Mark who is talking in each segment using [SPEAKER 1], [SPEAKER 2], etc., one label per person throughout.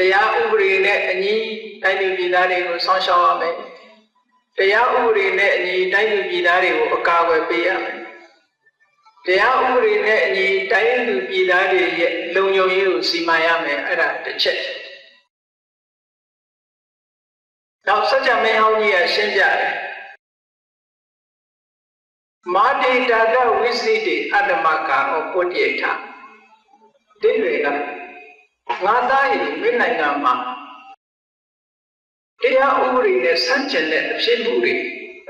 [SPEAKER 1] တရားဥပဒေနဲ့အညီတိုင်းပြည်ပြည်သားတွေကိုစောင့်ရှောက်ရမယ်တရားဥပဒေနဲ့အညီတိုင်းပြည်ပြည်သားတွေကိုအကာအကွယ်ပေးရမယ်တရားဥပဒေနဲ့အညီတိုင်းလူပြည်သားတွေရဲ့လုံခြုံရေးကိုစီမံရမယ်အဲ့ဒါတစ်ချက်နောက်စัจ जा မင်းဟောင်းကြီးကရှင်းပြတယ်မာတိတာတဝိသိတိအတ္တမကာဩပုတ္တိထတိတွေက ငါသားရဲ့မင်းနိုင်ငံမှာတရားဥပဒေနဲ့ဆန့်ကျင်တဲ့အဖြစ်မှုတွေ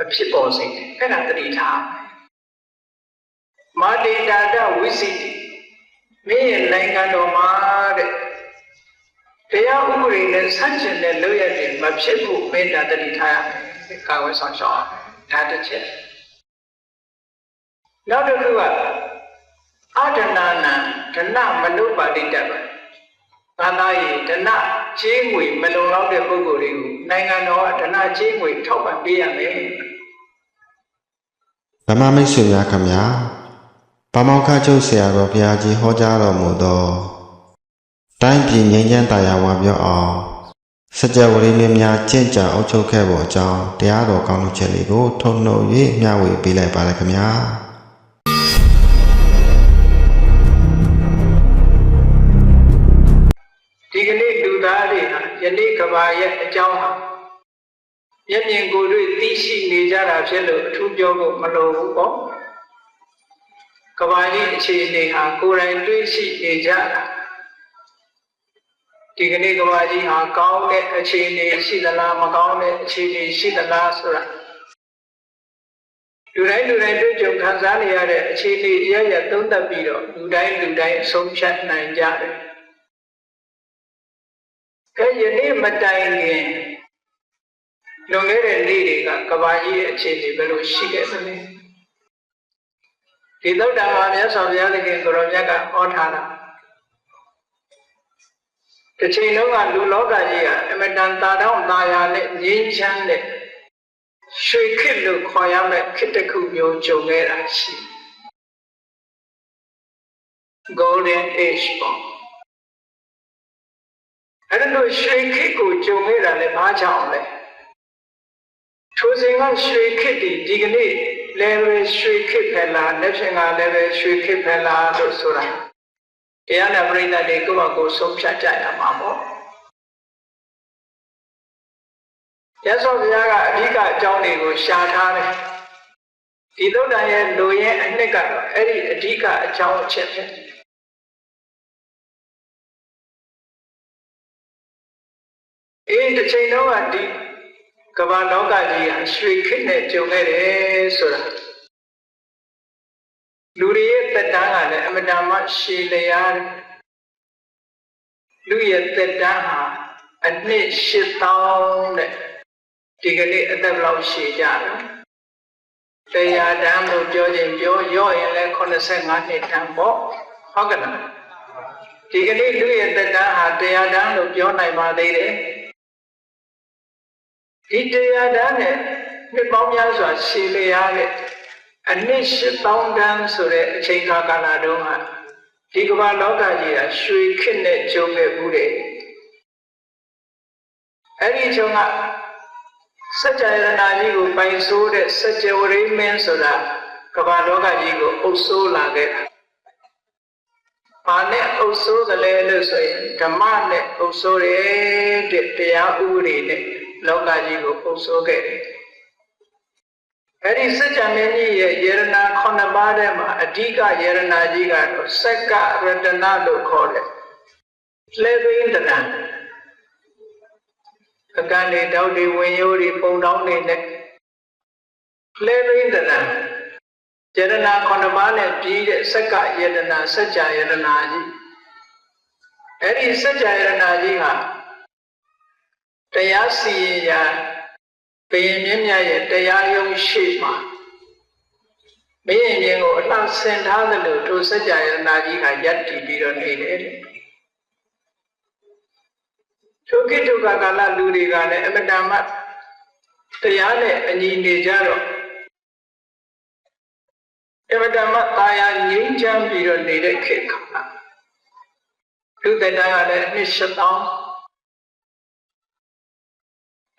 [SPEAKER 1] အဖြစ်ပေါ်စေတယ်အဲ့ဒါတတိထားမာတိတာတဝိသိတိမင်းရဲ့နိုင်ငံတော်မှာတဲ့တရားဥပဒေနဲ့ဆန့်ကျင်တဲ့လုပ်ရတဲ့မဖြစ်ဖို့မင်းတာတတိထားရမယ်ကာဝယ်ဆောင်ရှောက်ရမယ်ဒါတစ်ချက်နောက်တစ်ခုကအဒနာနံဒနမနုပါတိတ္တပါ သာသာယေဒနချေးငွေမလုံလောက်တဲ့ပုဂ္ဂိုလ်တွေကိုနိုင်ငံတော်ကဒနချေးငွေထောက်ပံ့ပေးရမယ်
[SPEAKER 2] ဓမ္မမိတ်ဆွေများခင်ဗျာဗမောက္ခချုပ်ဆရာတော်ဘုရားကြီးဟောကြားတော်မူသောတိုင်းပြည်ငြိမ်းချမ်းတရားဝါပြောအောင်စကြဝဠာမင်းများကျင့်ကြံအုပ်ချုပ်ခဲ့ဖို့အကြောင်းတရားတော်ကောင်းမှုချက်လေးကိုထုံနှုတ်၍မျှဝေပေးလိုက်ပါရခင်ဗျာ
[SPEAKER 1] ဘာရဲ့အကြောင်းဟာမျက်မြင်ကိုယ်တွေ့သိရှိနေကြတာဖြစ်လို့အထူးပြောဖို့မလိုဘူးပေါ့ကဘာကြီးအခြေအနေဟာကိုယ်တိုင်တွေ့ရှိနေကြတာဒီကနေ့ကဘာကြီးဟာကောင်းတဲ့အခြေအနေရှိသလားမကောင်းတဲ့အခြေအနေရှိသလားဆိုတာလူတိုင်းလူတိုင်းတွေ့ကြုံခံစားနေရတဲ့အခြေအနေအရရသုံးသပ်ပြီးတော့လူတိုင်းလူတိုင်းအဆုံးဖြတ်နိုင်ကြတယ် ကဲယနေ့မတိုင်ခင်လွန်ခဲ့တဲ့နေ့တွေကကဘာကြီးရဲ့အခြေအနေဘယ်လိုရှိခဲ့သလဲဒီသုဒ္ဓမှာမြတ်စွာဘုရားသခင်ကိုရောမြတ်ကဟောထားတာတစ်ချိန်လုံးကလူလောကကြီးကအမတန်တာတောင်းတာယာနဲ့ငြိမ်းချမ်းတဲ့ရွှေခေတ်လို့ခေါ်ရမယ့်ခေတ်တစ်ခုမျိုးကြုံခဲ့တာရှိ Golden Age ပေါ့ အဲ့ဒါလို့ရွှေခေတ်ကိုကြုံခဲ့တာလည်းဘာကြောင့်လဲထိုစဉ်ကရွှေခေတ်ဒီဒီကနေ့လည်းပဲရွှေခေတ်ပဲလားလက်ဖြင့်ကလည်းပဲရွှေခေတ်ပဲလားလို့ဆိုတာတရားနာပရိသတ်တွေကိုယ့်ဘာကိုယ်ဆုံးဖြတ်ကြရမှာပေါ့ရသော်ဘုရားကအဓိကအကြောင်းတွေကိုရှာထားတယ်ဒီသုဒ္ဓရဲ့လူရဲ့အနှစ်ကတော့အဲ့ဒီအဓိကအကြောင်းအချက်ဖြစ်တယ် အေးတစ်ချိန်လုံးကဒီကမ္ဘာလောကကြီးဟာရွှေခေတ်နဲ့ကြုံခဲ့တယ်ဆိုတာလူတွေရဲ့သက်တမ်းကလည်းအမတန်မှရှည်လျားတယ်လူရဲ့သက်တမ်းဟာအနှစ်8000တဲ့ဒီကနေ့အသက်ဘယ်လောက်ရှည်ကြလဲတရားတမ်းလို့ပြောခြင်းပြောရော့ရင်လည်း85နှစ်တန်းပေါ့ဟုတ်ကဲ့လားဒီကနေ့လူရဲ့သက်တမ်းဟာတရားတမ်းလို့ပြောနိုင်ပါသေးတယ် ဒီတရားတန်းနဲ့နှစ်ပေါင်းများစွာရှည်လျားတဲ့အနှစ်8000တန်းဆိုတဲ့အချိန်ကာလတုန်းကဒီကမ္ဘာလောကကြီးကရွှေခေတ်နဲ့ကြုံခဲ့ဘူးတဲ့အဲ့ဒီချိန်ကစัจ jaya နာကြီးကိုပိုင်ဆိုးတဲ့စัจ java ရိမင်းဆိုတာကမ္ဘာလောကကြီးကိုအုပ်ဆိုးလာခဲ့တာ။ဘာနဲ့အုပ်ဆိုးသလဲလို့ဆိုရင်ဓမ္မနဲ့အုပ်ဆိုးတယ်တဲ့တရားဥပဒေနဲ့ လောကကြီးကိုအုပ်ဆိုးခဲ့တယ်။အဲဒီစัจ java မင်းကြီးရဲ့ယရနာ9ပါးထဲမှာအဓိကယရနာကြီးကတော့စက္ကရတနာလို့ခေါ်တယ်။လေဘိန္ဒနာအကန့်တွေတောက်တွေဝင်ရိုးတွေပုံတောင်းတွေနဲ့လဲဘိန္ဒနာယရနာ9ပါးနဲ့ပြီးတဲ့စက္ကယရနာစัจ जा ယရနာကြီးအဲ့ဒီစัจ जा ယရနာကြီးဟာ တရားစီရင်ရာဘယင်မြင့်မြတ်ရဲ့တရားယုံရှိမှာမင်းရင်ကိုအလှဆင်ထားသလိုထိုစัจ जा ယရနာကြီးကယက်တည်ပြီးတော့နေတယ်တဲ့ထိုကိတုကကာလလူတွေကလည်းအမတန်မှတရားနဲ့အညီနေကြတော့အမတန်မှတာယာငြိမ်းချမ်းပြီးတော့နေတဲ့ခေတ်ခါလူသက်တမ်းကလည်းနှစ်ရှစ်တောင်း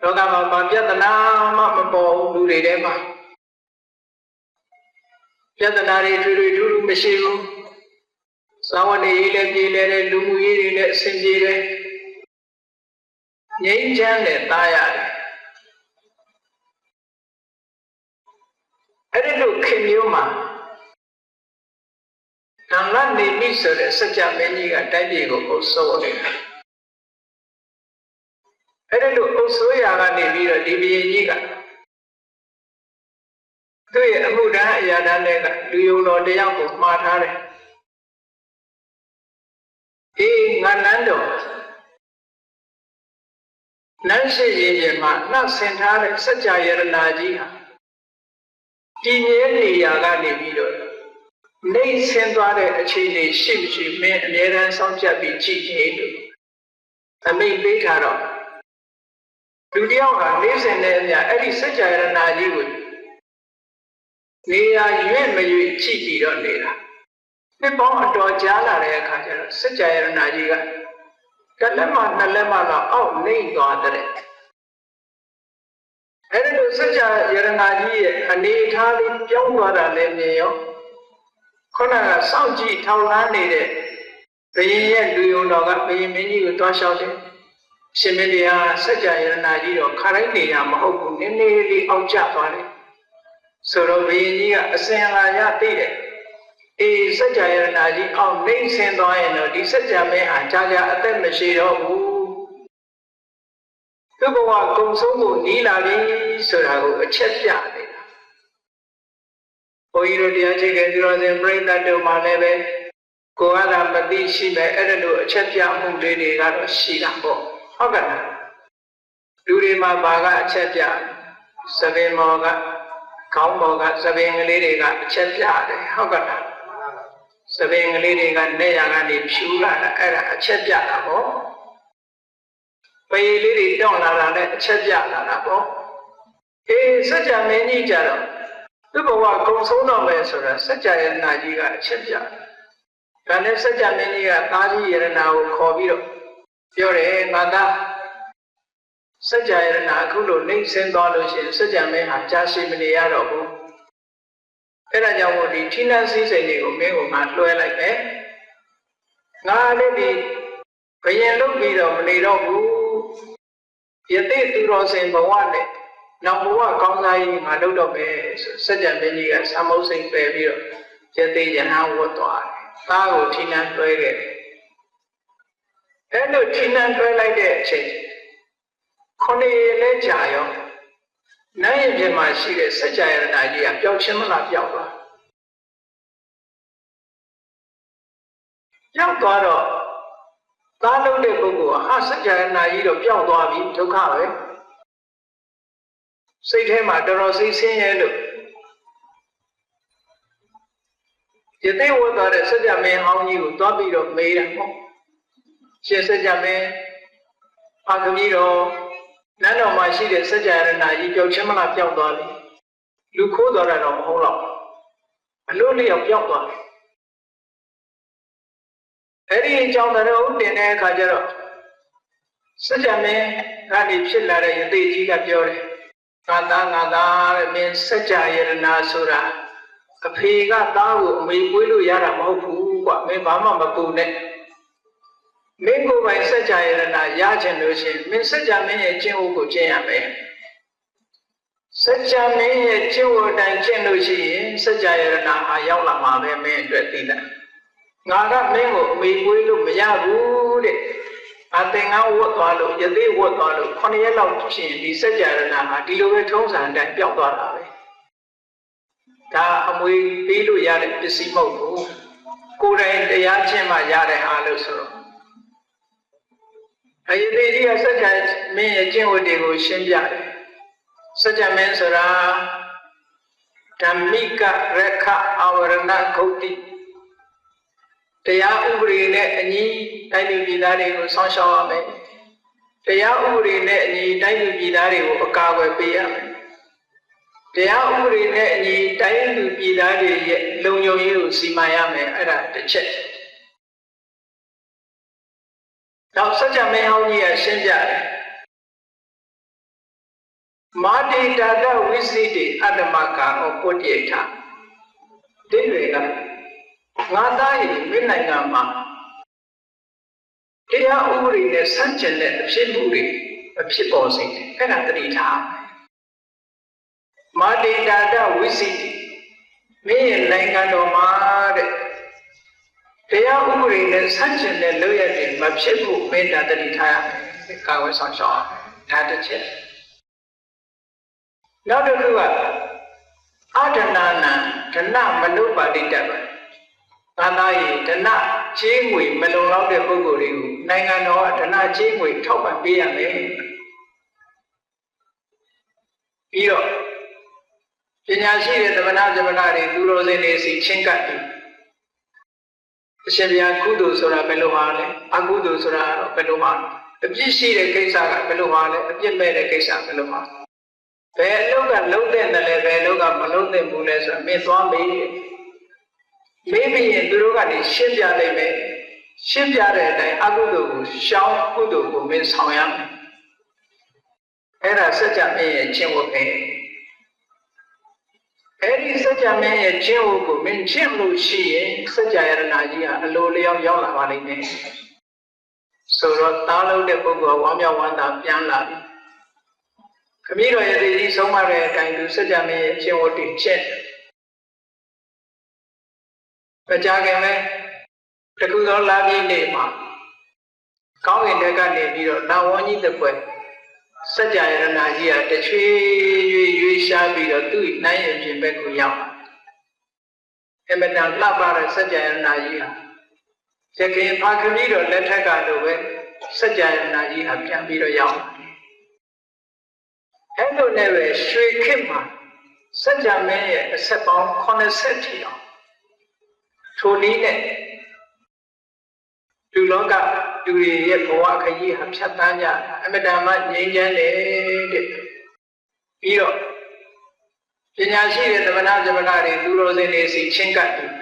[SPEAKER 1] လောကမှာဘာပြဿနာမှမပေါ်ဘူးလူတွေထဲမှာပြဿနာတွေတွေ့တွေ့ထူးထူးမရှိဘူးသာဝနေရေးလည်းပြည်လဲတဲ့လူမှုရေးတွေလည်းအဆင်ပြေတယ်ငြိမ်းချမ်းတဲ့သားရတယ်အဲ့ဒီလိုခင်မျိုးမှာဓမ္မနေမိဆိုတဲ့စัจ जा မင်းကြီးကတိုက်ပြည်ကိုအုပ်စိုးနေတာ အဲ့ဒီလိုအုပ်စိုးရာကနေပြီးတော့ဒီဘုရင်ကြီးကသူ့ရဲ့အမှုတန်းအရာတန်းတွေကလူယုံတော်တယောက်ကိုမှားထားတယ်အေးငါနန်းတော်နန်းရှိရင်ပြင်မှာနှဆင်ထားတဲ့စัจ जा ယရနာကြီးဟာဒီမြဲနေရာကနေပြီးတော့နေဆင်းသွားတဲ့အခြေအနေရှိမရှိမင်းအမြဲတမ်းစောင့်ကြပ်ပြီးကြည့်နေလို့အမိတ်ပေးထားတော့ လူတယောက်ဟာနေစဉ်နဲ့အမျှအဲ့ဒီစัจ jaya ရဏကြီးကိုနေရာရွင့်မရွင့်ကြည့်ပြီးတော့နေတာနှစ်ပေါင်းအတော်ကြာလာတဲ့အခါကျတော့စัจ jaya ရဏကြီးကတလက်မနှစ်လက်မလောက်အောက်နှိမ့်သွားတဲ့အဲ့ဒီလိုစัจ jaya ရဏကြီးရဲ့အနေအထားလေးပြောင်းသွားတာလည်းမြင်ရောခုနကစောင့်ကြည့်ထောက်လန်းနေတဲ့ဘယင်ရဲ့လူယုံတော်ကဘယင်မင်းကြီးကိုတွားလျှောက်တယ် ရှင်မင်းကြီးဟာစัจ जा ယရနာကြီးတော့ခရိုင်းနေတာမဟုတ်ဘူးနည်းနည်းလေးအောက်ကျသွားတယ်ဆိုတော့ဘုရင်ကြီးကအစင်လာရသိတယ်အေးစัจ जा ယရနာကြီးအောက်နှိမ့်ဆင်းသွားရင်တော့ဒီစัจ जा မင်းဟာကြာကြာအသက်မရှိတော့ဘူးသူ့ဘဝကုံဆုံးကိုနီးလာပြီဆိုတာကိုအချက်ပြနေတာဘုန်းကြီးတို့တရားချိတ်ခဲ့ပြီးတော့စဉ်ပြိဿတ်တို့မှလည်းပဲကိုယ်ကသာမသိရှိမဲ့အဲ့ဒါလိုအချက်ပြမှုလေးတွေကတော့ရှိတာပေါ့ ဟုတ်ကဲ့လားလူတွေမှာဘာကအချက်ပြသပင်မော်ကခေါင်းပေါ်ကသပင်ကလေးတွေကအချက်ပြတယ်ဟုတ်ကဲ့လားသပင်ကလေးတွေကနေရာကနေဖြူလာတာအဲ့ဒါအချက်ပြတာပေါ့ပရေလေးတွေတောင့်လာတာလည်းအချက်ပြလာတာပေါ့အေးစัจ जा မင်းကြီးကြတော့သူ့ဘဝကုံဆုံးတော့မယ်ဆိုတာစัจ जा ယနာကြီးကအချက်ပြတယ်ဒါနဲ့စัจ जा မင်းကြီးကသားကြီးယရနာကိုခေါ်ပြီးတော့ ပြောတယ်ငါသားစัจ जा ယရနာအခုလိုနှိမ့်ဆင်းသွားလို့ရှိရင်စัจ जा မင်းဟာကြာရှည်မနေရတော့ဘူးအဲ့ဒါကြောင့်မို့ဒီဌိနစည်းစိမ်တွေကိုမင်းကိုငါလွှဲလိုက်မယ်ငါလည်းဒီဘယင်လုပ်ပြီးတော့မနေတော့ဘူးယသိသူတော်စင်ဘဝနဲ့နောက်ဘဝကောင်းစားရေးငါလုပ်တော့မယ်ဆိုစัจ जा မင်းကြီးကသံမုတ်စိတ်ပယ်ပြီးတော့ယသိယဟန်ဝတ်သွားတယ်သားကိုဌိနတွဲခဲ့တယ် အဲ့လိုချီနှံတွဲလိုက်တဲ့အချိန်ခொနည်းလဲကြာရောနိုင်ရင်ပြင်မှာရှိတဲ့စัจ jaya ရဏကြီးကပျောက်ခြင်းမလားပျောက်သွားပျောက်သွားတော့သားလုံးတဲ့ပုဂ္ဂိုလ်ဟာစัจ jaya ရဏကြီးတော့ပျောက်သွားပြီဒုက္ခပဲစိတ်ထဲမှာတော်တော်စိတ်ဆင်းရဲလို့ယသိဝတ်သွားတဲ့စัจ jaya မင်းအောင်ကြီးကိုသွားပြီးတော့မေးတာပေါ့ ရှေ့စကြမဲအာကပြီးတော့နန်းတော်မှာရှိတဲ့စကြရဏကြီးပျောက်ချင်းမလားပျောက်သွားပြီလူခိုးသွားတာတော့မဟုတ်တော့အလို့လျောက်ပျောက်သွားတယ်အဲ့ဒီအကြောင်းတော်တင်တဲ့အခါကျတော့စကြမဲကနေဖြစ်လာတဲ့ယသိကြီးကပြောတယ်ငါသားငါသားတဲ့မင်းစကြရဏဆိုတာအဖေကသားကိုအမေပွေးလို့ရတာမဟုတ်ဘူးကွာမင်းဘာမှမပူနဲ့ မင်းကိုယ်ပိုင်စัจ जा ယရဏရချင်လို့ရှိရင်မင်းစัจ जा မင်းရဲ့ကျင့်ဝတ်ကိုကျင့်ရမယ်စัจ जा မင်းရဲ့ကျင့်ဝတ်တိုင်းကျင့်လို့ရှိရင်စัจ जा ယရဏဟာရောက်လာမှာပဲမင်းအတွက်သိတယ်ငါကမင်းကိုအမေပွေးလို့မရဘူးတဲ့အသင်္ကန်းဝတ်သွားလို့ယသိဝတ်သွားလို့ခုနှစ်ရက်လောက်ဖြစ်ရင်ဒီစัจ जा ရဏဟာဒီလိုပဲထုံးစံအတိုင်းပျောက်သွားတာပဲဒါအမွေပေးလို့ရတဲ့ပစ္စည်းမဟုတ်ဘူးကိုယ်တိုင်တရားကျင့်မှရတဲ့အားလို့ဆိုတော့ အယသိကြီးကစัจ जा မင်းရဲ့ကျင့်ဝတ်တွေကိုရှင်းပြတယ်စัจ जा မင်းဆိုတာဓမ္မိကရခအဝရဏဂုတ်တိတရားဥပဒေနဲ့အညီတိုင်းလူပြည်သားတွေကိုစောင့်ရှောက်ရမယ်တရားဥပဒေနဲ့အညီတိုင်းလူပြည်သားတွေကိုအကာအကွယ်ပေးရမယ်တရားဥပဒေနဲ့အညီတိုင်းလူပြည်သားတွေရဲ့လုံခြုံရေးကိုစီမံရမယ်အဲ့ဒါတစ်ချက် နောက်စัจ जा မင်းဟောင်းကြီးကရှင်းပြတယ်မာတိတာတဝိသိတိအတ္တမကာဩပုတ္တိထတိတွေကငါသားရဲ့မင်းနိုင်ငံမှာတရားဥပဒေနဲ့ဆန့်ကျင်တဲ့အဖြစ်မှုတွေအဖြစ်ပေါ်စေတယ်အဲ့ဒါတတိထားမာတိတာတဝိသိတိမင်းရဲ့နိုင်ငံတော်မှာတဲ့ တရားဥပဒေနဲ့ဆန့်ကျင်တဲ့လုပ်ရတဲ့မဖြစ်ဖို့မင်းတာတတိထားရမယ်ကာဝယ်ဆောင်ရှောက်ဒါတစ်ချက်နောက်တစ်ခုကအဒနာနာဒနမနုပါတိတ္တပါသာသာယေဒနချေးငွေမလုံလောက်တဲ့ပုဂ္ဂိုလ်တွေကိုနိုင်ငံတော်ကဒနချေးငွေထောက်ပံ့ပေးရမယ်ပြီးတော့ပညာရှိတဲ့သမဏသမဏတွေသူတော်စင်တွေစီချင်းကပ်ပြီး အရှင်ဘုရားကုသိုလ်ဆိုတာဘယ်လိုပါလဲအကုသိုလ်ဆိုတာတော့ဘယ်လိုပါလဲအပြစ်ရှိတဲ့ကိစ္စကဘယ်လိုပါလဲအပြစ်မဲ့တဲ့ကိစ္စဘယ်လိုပါဘယ်အလုပ်ကလုံးတဲ့တယ်လဲဘယ်အလုပ်ကမလုံးတဲ့ဘူးလဲဆိုတာမင်းသွားမေးမေးပြီးရင်သူတို့ကနေရှင်းပြနိုင်မယ်ရှင်းပြတဲ့အတိုင်းအကုသိုလ်ကိုရှောင်းကုသိုလ်ကိုမင်းဆောင်ရမယ်အဲ့ဒါစัจ जा မင်းရဲ့ကျင့်ဝတ်ပဲ အဲ့ဒီစัจ जा မင်းရဲ့ကျင့်ဝတ်ကိုမင်းကျင့်လို့ရှိရင်စัจ जा ယရနာကြီးဟာအလိုလျောက်ရောက်လာပါလိမ့်မယ်ဆိုတော့တားလို့တဲ့ပုဂ္ဂိုလ်ကဝမ်းမြောက်ဝမ်းသာပြန်လာပြီခမည်းတော်ရဲ့သိကြီးဆုံးမတဲ့အတိုင်းသူစัจ जा မင်းရဲ့ကျင့်ဝတ်တွေကျင့်မကြခင်လဲတကူသောလာပြည့်နေ့မှာကောင်းကင်တက်ကနေပြီးတော့နာဝန်းကြီးတစ်ပွဲ စัจ जा ယရနာကြီးဟာတချွေရွေရွေရှားပြီးတော့သူ့နိုင်ရင်ပြင်ဘက်ကိုရောက်လာအမတန်လှပတဲ့စัจ जा ယရနာကြီးဟာရခင်ဖာခမီးတော်လက်ထက်ကလိုပဲစัจ जा ယရနာကြီးဟာပြန်ပြီးတော့ရောက်လာအဲ့လိုနဲ့ပဲရွှေခေတ်မှာစัจ जा မင်းရဲ့အဆက်ပေါင်း80ထီအောင်ထိုနည်းနဲ့လူလောက လူတွေရဲ့ဘဝခရီးဟာဖြတ်တန်းကြအမတန်မှငြိမ်းချမ်းတယ်တဲ့ပြီးတော့ပညာရှိတဲ့သမဏသမဏတွေသူတော်စင်တွေစီချင်းကပ်ပြီး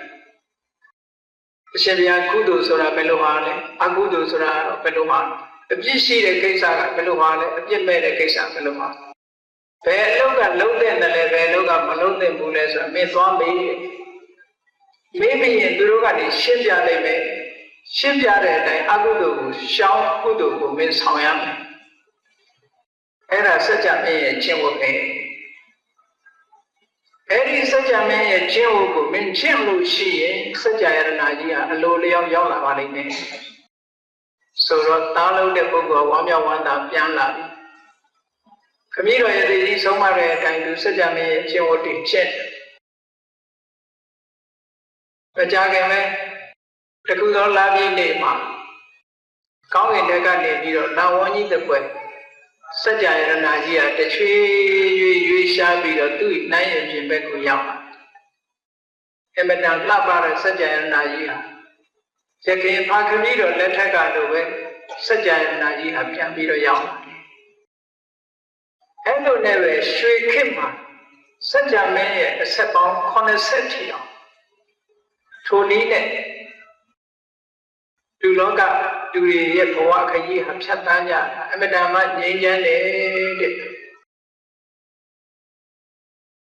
[SPEAKER 1] အရှင်ဘုရားကုသိုလ်ဆိုတာဘယ်လိုပါလဲအကုသိုလ်ဆိုတာတော့ဘယ်လိုပါလဲအပြစ်ရှိတဲ့ကိစ္စကဘယ်လိုပါလဲအပြစ်မဲ့တဲ့ကိစ္စဘယ်လိုပါဘယ်အလုပ်ကလုံးတဲ့တယ်လဲဘယ်အလုပ်ကမလုံးတဲ့ဘူးလဲဆိုတာမင်းသွားမေးမေးပြီးရင်သူတို့ကနေရှင်းပြနိုင်မယ် ရှင်းပြတဲ့အတိုင်းအကုသိုလ်ကိုရှောင်းကုသိုလ်ကိုမင်းဆောင်ရမယ်အဲ့ဒါစัจ जा မင်းရဲ့ကျင့်ဝတ်ပဲအဲ့ဒီစัจ जा မင်းရဲ့ကျင့်ဝတ်ကိုမင်းကျင့်လို့ရှိရင်စัจ जा ယရနာကြီးဟာအလိုလျောက်ရောက်လာပါလိမ့်မယ်ဆိုတော့တားလို့တဲ့ပုဂ္ဂိုလ်ကဝမ်းမြောက်ဝမ်းသာပြန်လာပြီခမည်းတော်ရဲ့သိကြီးဆုံးမတဲ့အတိုင်းသူစัจ जा မင်းရဲ့ကျင့်ဝတ်တွေကျင့်မကြခင်လဲ တကူသောလာပြည့်နေ့မှာကောင်းကင်တက်ကနေပြီးတော့နာဝန်းကြီးတစ်ပွဲစัจ जा ယရနာကြီးဟာတချွေရွေရွေရှားပြီးတော့သူ့နိုင်ရင်ပြင်ဘက်ကိုရောက်လာအမတန်လှပတဲ့စัจ जा ယရနာကြီးဟာရခင်ဖာခမီးတော်လက်ထက်ကလိုပဲစัจ जा ယရနာကြီးဟာပြန်ပြီးတော့ရောက်လာအဲ့လိုနဲ့ပဲရွှေခေတ်မှာစัจ जा မင်းရဲ့အဆက်ပေါင်း80ထီအောင်ထိုနည်းနဲ့ လူလောကလူတွေရဲ့ဘဝခရီးဟာဖြတ်တန်းကြအမတန်မှငြိမ်းချမ်းတယ်တဲ့